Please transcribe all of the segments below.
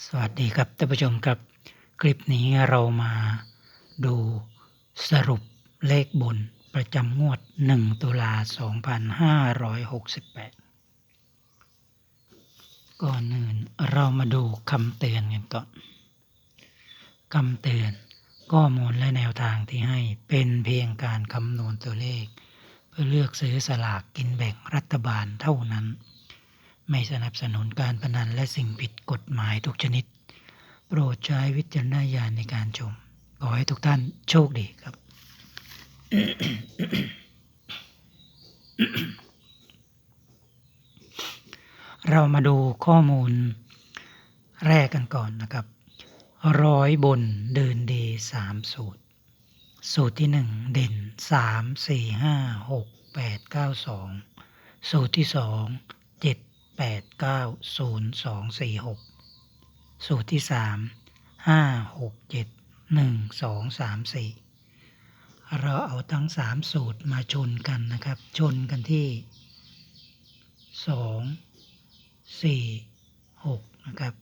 สวัสดีครับท่านผู้ชมครับ คลิปนี้เรามาดูสรุปเลขบนประจำงวด 1 ตุลา 2568 ก่อนอื่นเรามาดูคำเตือนกันก่อนคำเตือนข้อมูลและแนวทางที่ให้เป็นเพียงการคำนวณตัวเลข เพื่อเลือกซื้อสลากกินแบ่งรัฐบาลเท่านั้น ไม่สนับสนุนการพนันและสิ่งผิดกฎหมายทุกชนิด โปรดใช้วิจารณญาณในการชม ขอให้ทุกท่านโชคดีครับ เรามาดูข้อมูลแรกกันก่อนนะครับ ร้อยบนเดินดีสามสูตร สูตรที่หนึ่งเด่นสามสี่ห้าหกแปดเก้าสองสูตรที่สองเจ็ด แปดเก้าศูนย์สองสี่หกสูตรที่สามห้าหกเจ็ดหนึ่งสองสามสี่เราเอาทั้งสามสูตรมาชนกันนะครับ ชนกันที่สองสี่หกนะครับ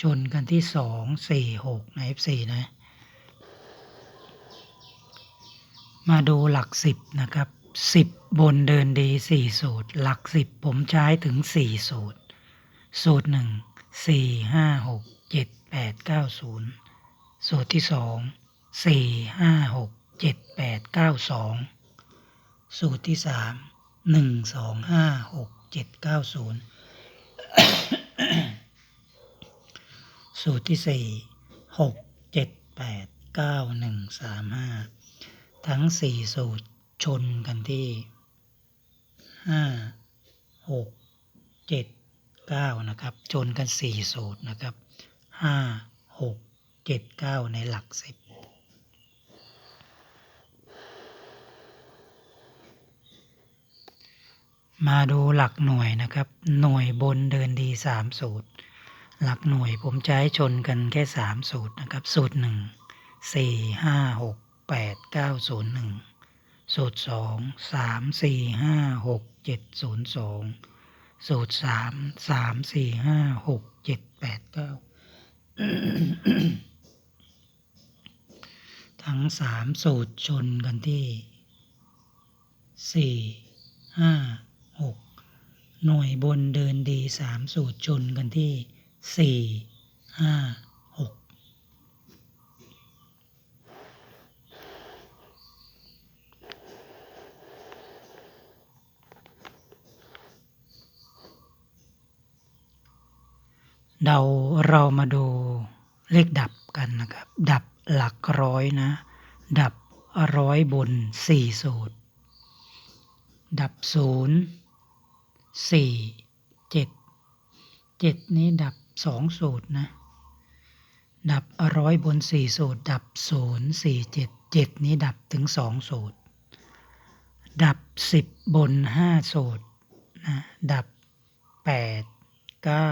ชนกันที่สองสี่หกใน F4 นะ มาดูหลักสิบนะครับ สิบบนเดินดีสี่สูตร หลักสิบผมใช้ถึงสี่สูตร สูตรหนึ่งสี่ห้าหกเจ็ดแปดเก้าศูนย์สูตรที่สองสี่ห้าหกเจ็ดแปดเก้าสองสูตรที่สามหนึ่งสองห้าหกเจ็ดเก้าศูนย์สูตรที่สี่หกเจ็ดแปดเก้าหนึ่งสามห้าทั้งสี่สูตร ชนกันที่ห้าหกเจ็ดเก้านะครับ ชนกันสี่สูตรนะครับห้าหกเจ็ดเก้าในหลักสิบมาดูหลักหน่วยนะครับ หน่วยบนเดินดีสามสูตร หลักหน่วยผมใช้ชนกันแค่สามสูตรนะครับ สูตรหนึ่งสี่ห้าหกแปดเก้าศูนย์หนึ่ง สูตรสองสามสี่ห้าหกเจ็ดศูนย์สองสูตรสามสามสี่ห้าหกเจ็ดแปดเก้าทั้งสามสูตรชนกันที่สี่ห้าหกหน่วยบนเดินดีสามสูตรชนกันที่สี่ห้า เดาเรามาดูเลขดับกันนะครับ ดับหลักร้อยนะ ดับร้อยบนสี่สูตร ดับศูนย์สี่เจ็ดเจ็ดนี้ดับสองสูตรนะ ดับร้อยบนสี่สูตร ดับศูนย์สี่เจ็ดเจ็ดนี้ดับถึงสองสูตร ดับสิบบนห้าสูตรนะ ดับแปดเก้า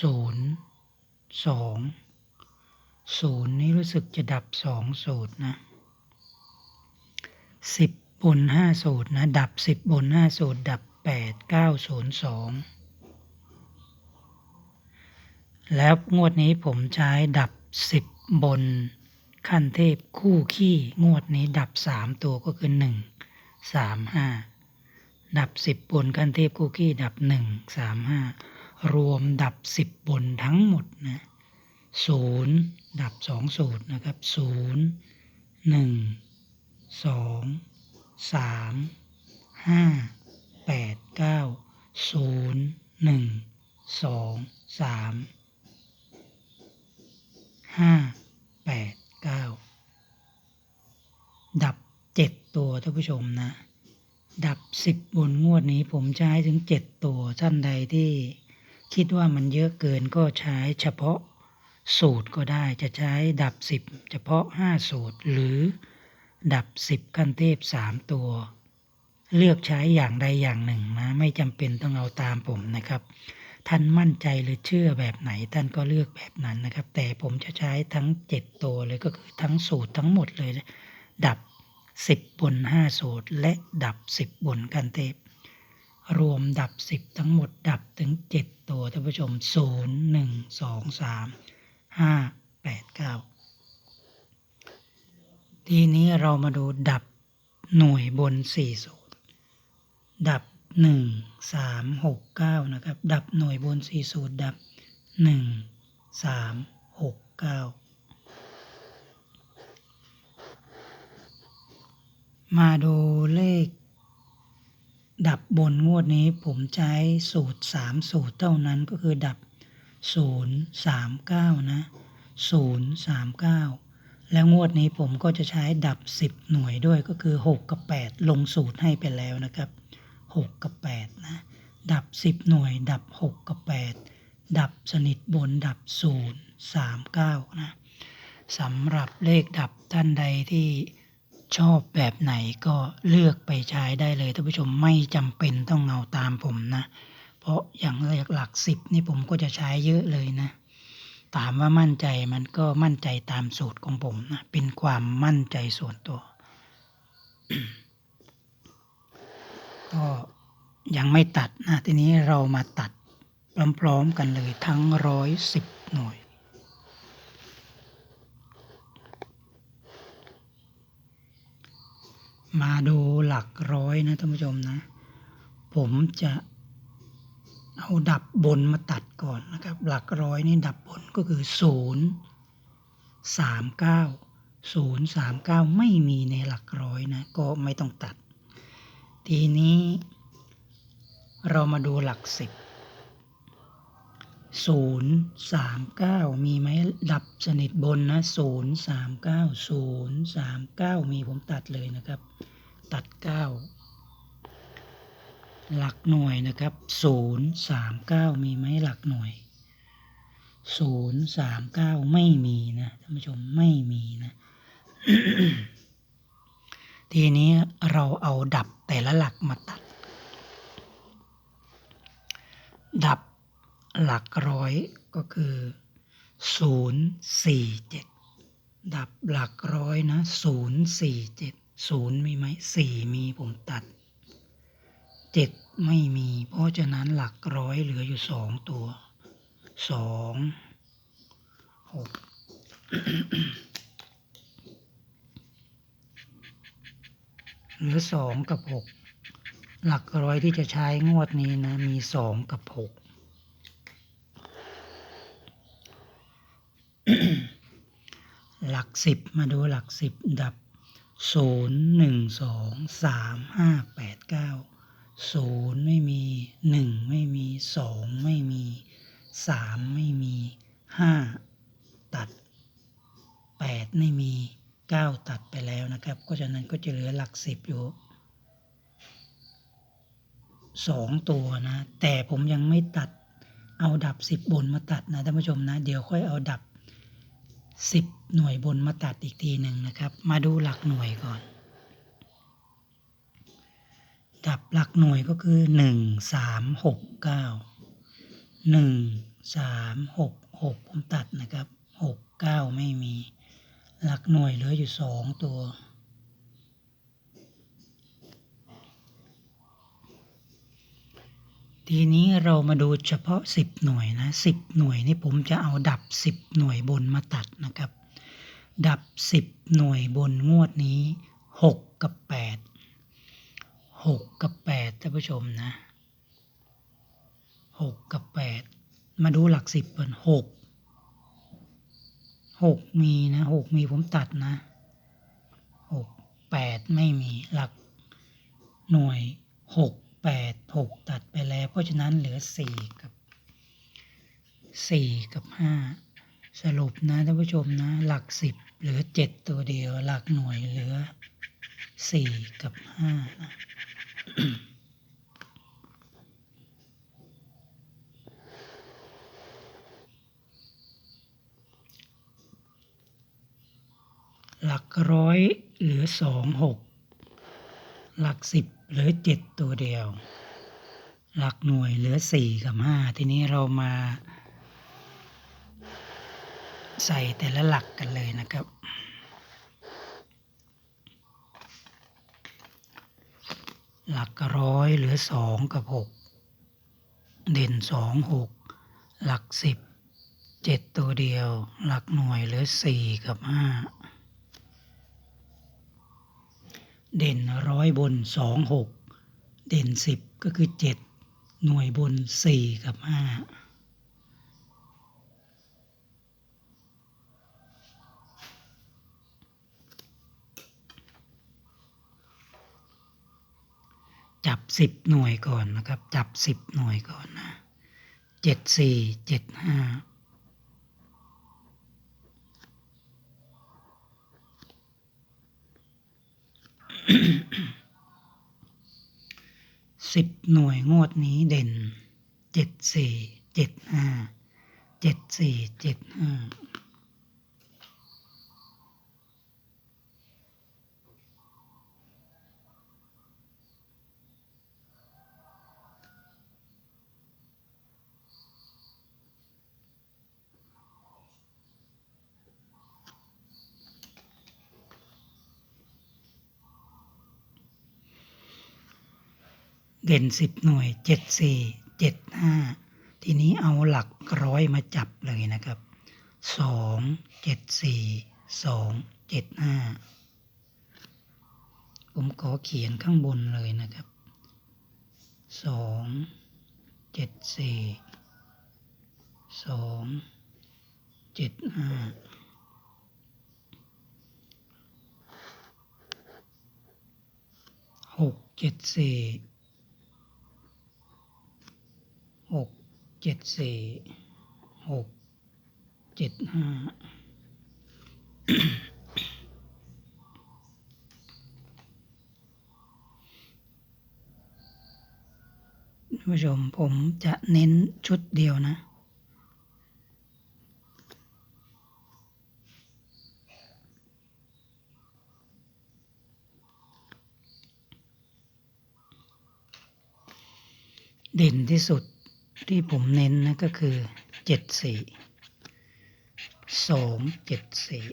ศูนย์สองศูนย์นี่รู้สึกจะดับสองสูตรนะสิบบนห้าสูตรนะ ดับสิบบนห้าสูตร ดับแปดเก้าศูนย์สองแล้วงวดนี้ผมใช้ดับสิบบนขั้นเทพคู่ขี้งวดนี้ดับสามตัวก็คือหนึ่งสามห้าดับสิบบนขั้นเทพคู่ขี้ดับหนึ่งสามห้า รวมดับสิบบนทั้งหมดนะศูนย์ดับสองสูตรนะครับศูนย์หนึ่งสองสามห้าแปดเก้าศูนย์หนึ่งสองสามห้าแปดเก้าดับเจ็ดตัวท่านผู้ชมนะ ดับสิบบนงวดนี้ผมใช้ถึงเจ็ดตัวท่านใดที่ คิดว่ามันเยอะเกินก็ใช้เฉพาะสูตรก็ได้จะใช้ดับสิบเฉพาะห้าสูตร หรือดับสิบขั้นเทพสามตัว เลือกใช้อย่างใดอย่างหนึ่งนะไม่จำเป็นต้องเอาตามผมนะครับ ท่านมั่นใจหรือเชื่อแบบไหนท่านก็เลือกแบบนั้นนะครับ แต่ผมจะใช้ทั้งเจ็ดตัวเลยก็คือทั้งสูตรทั้งหมดเลย ดับสิบบนห้าสูตร และดับสิบบนขั้นเทพ รวมดับสิบทั้งหมดดับถึงเจ็ดตัวท่านผู้ชมศูนย์หนึ่งสองสามห้าแปดเก้าทีนี้เรามาดูดับหน่วยบนสี่สูตร ดับหนึ่งสามหกเก้านะครับ ดับหน่วยบนสี่สูตร ดับหนึ่งสามหกเก้ามาดูเลข ดับบนงวดนี้ผมใช้สูตรสามสูตรเท่านั้นก็คือดับศูนย์สามเก้านะศูนย์สามเก้าแล้วงวดนี้ผมก็จะใช้ดับสิบหน่วยด้วยก็คือหกกับแปดลงสูตรให้ไปแล้วนะครับหกกับแปดนะ ดับสิบหน่วย ดับหกกับแปดดับสนิทบนดับศูนย์สามเก้านะสำหรับเลขดับท่านใดที่ ชอบแบบไหนก็เลือกไปใช้ได้เลยท่านผู้ชมไม่จำเป็นต้องเอาตามผมนะ เพราะอย่างเลขหลักสิบนี่ผมก็จะใช้เยอะเลยนะ ถามว่ามั่นใจมันก็มั่นใจตามสูตรของผมนะ เป็นความมั่นใจส่วนตัวก็ยังไม่ตัดนะ ทีนี้เรามาตัดพร้อมๆกันเลยทั้งร้อยสิบหน่วย มาดูหลักร้อยนะท่านผู้ชมนะ ผมจะเอาดับบนมาตัดก่อนนะครับ หลักร้อยนี่ดับบนก็คือศูนย์สามเก้าศูนย์สามเก้าไม่มีในหลักร้อยนะ ก็ไม่ต้องตัด ทีนี้เรามาดูหลักสิบ ศูนย์สามเก้ามีไหมดับสนิทบนนะศูนย์สามเก้าศูนย์สามเก้ามีผมตัดเลยนะครับ ตัดเก้าหลักหน่วยนะครับศูนย์สามเก้ามีไหมหลักหน่วยศูนย์สามเก้าไม่มีนะท่านผู้ชมไม่มีนะ ทีนี้เราเอาดับแต่ละหลักมาตัด ดับ หลักร้อยก็คือ 047 ดับหลักร้อยนะ 047 0 มีไหม 4 มีผมตัด 7 ไม่มี เพราะฉะนั้นหลักร้อยเหลืออยู่ 2 ตัว 2 6 เหลือ 2 กับ 6 หลักร้อยที่จะใช้งวดนี้นะ มี 2 กับ 6 หลักสิบมาดูหลักสิบดับศูนย์หนึ่งสองสามห้าแปดเก้าศูนย์ไม่มีหนึ่งไม่มีสองไม่มีสามไม่มีห้าตัดแปดไม่มีเก้าตัดไปแล้วนะครับ ก็ฉะนั้นก็จะเหลือหลักสิบอยู่สองตัวนะ แต่ผมยังไม่ตัดเอาดับสิบบนมาตัดนะท่านผู้ชมนะ เดี๋ยวค่อยเอาดับสิบ หน่วยบนมาตัดอีกทีหนึ่งนะครับ มาดูหลักหน่วยก่อน ดับหลักหน่วยก็คือหนึ่งสามหกเก้าหนึ่งสามหกหกผมตัดนะครับหกเก้าไม่มี หลักหน่วยเหลืออยู่สองตัวทีนี้เรามาดูเฉพาะสิบหน่วยนะสิบหน่วยนี่ผมจะเอาดับสิบหน่วยบนมาตัดนะครับ ดับสิบหน่วยบนงวดนี้หกกับแปดหกกับแปดท่านผู้ชมนะหกกับแปดมาดูหลักสิบก่อนหกหกมีนะหกมีผมตัดนะหกแปดไม่มีหลักหน่วยหกแปดหกตัดไปแล้ว เพราะฉะนั้นเหลือสี่กับสี่กับห้าสรุปนะท่านผู้ชมนะ หลักสิบ เหลือเจ็ดตัวเดียว หลักหน่วยเหลือสี่กับห้านะหลักร้อยเหลือสองหกหลักสิบเหลือเจ็ดตัวเดียว หลักหน่วยเหลือสี่กับห้าทีนี้เรามา ใส่แต่ละหลักกันเลยนะครับ หลักร้อยเหลือสองกับหกเด่นสองหกหลักสิบเจ็ดตัวเดียว หลักหน่วยเหลือสี่กับห้าเด่นร้อยบนสองหกเด่นสิบก็คือเจ็ดหน่วยบนสี่กับห้า จับสิบหน่วยก่อนนะครับ จับสิบหน่วยก่อนนะเจ็ดสี่เจ็ดห้าสิบหน่วยงวดนี้เด่นเจ็ดสี่เจ็ดห้าเจ็ดสี่เจ็ดห้า เด่นสิบหน่วยเจ็ดสี่เจ็ดห้าทีนี้เอาหลักร้อยมาจับเลยนะครับสองเจ็ดสี่สองเจ็ดห้าผมขอเขียนข้างบนเลยนะครับสองเจ็ดสี่สองเจ็ดห้าหกเจ็ดสี่หก เจ็ดสี่หกเจ็ดห้าผู้ชมผมจะเน้นชุดเดียวนะ เด่นที่สุด ที่ผมเน้นนะก็คือเจ็ดสี่สองเจ็ดสี่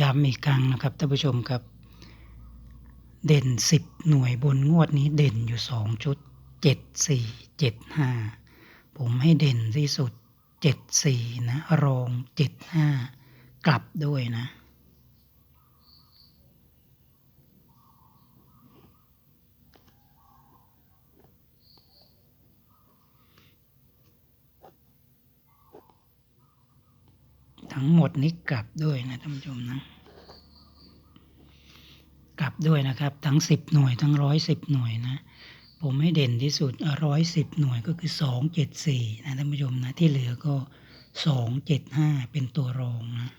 ย้ำอีกครั้งนะครับท่านผู้ชมครับ เด่นสิบหน่วยบนงวดนี้เด่นอยู่สองชุดเจ็ดสี่เจ็ดห้าผมให้เด่นที่สุดเจ็ดสี่นะ รองเจ็ดห้ากลับด้วยนะ ทั้งหมดนี้กลับด้วยนะท่านผู้ชมนะ กลับด้วยนะครับ ทั้งสิบหน่วยทั้งร้อยสิบหน่วยนะ ผมให้เด่นที่สุดร้อยสิบหน่วยก็คือสองเจ็ดสี่นะท่านผู้ชมนะ ที่เหลือก็สองเจ็ดห้าเป็นตัวรองนะ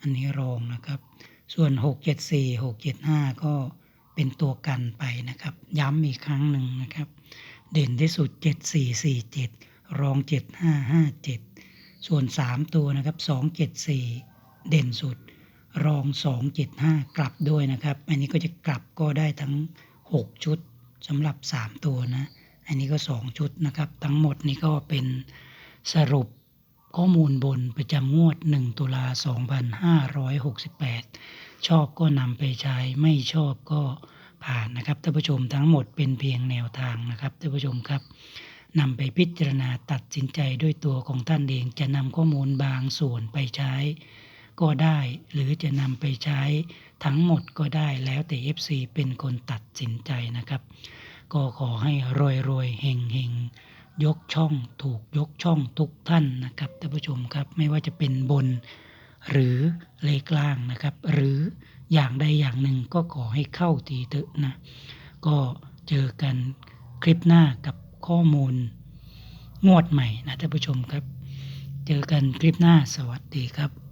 อันนี้รองนะครับ ส่วนหกเจ็ดสี่หกเจ็ดห้าก็เป็นตัวกันไปนะครับ ย้ำอีกครั้งหนึ่งนะครับ เด่นที่สุดเจ็ดสี่สี่เจ็ดรองเจ็ดห้าห้าเจ็ด ส่วน 3 ตัวนะครับ 274 เด่นสุด รอง 275 กลับด้วยนะครับ อันนี้ก็จะกลับก็ได้ทั้ง 6 ชุดสำหรับ 3 ตัวนะ อันนี้ก็ 2 ชุดนะครับ ทั้งหมดนี้ก็เป็นสรุปข้อมูลบนประจำงวด 1 ตุลา 2568 ชอบก็นำไปใช้ไม่ชอบก็ผ่านนะครับท่านผู้ชมทั้งหมดเป็นเพียงแนวทางนะครับท่านผู้ชมครับ นำไปพิจารณาตัดสินใจด้วยตัวของท่านเองจะนำข้อมูลบางส่วนไปใช้ ก็ได้หรือจะนำไปใช้ทั้งหมดก็ได้แล้วแต่ FC เป็นคนตัดสินใจนะครับ ก็ขอให้รวยรวยๆเฮงเฮงยกช่องถูกยกช่องทุกท่านนะครับท่านผู้ชมครับไม่ว่าจะเป็นบนหรือเลขล่างนะครับ หรืออย่างใดอย่างหนึ่งก็ขอให้เข้าทีเถอะนะ ก็เจอกันคลิปหน้ากับ ข้อมูลงวดใหม่นะท่านผู้ชมครับ เจอกันคลิปหน้าสวัสดีครับ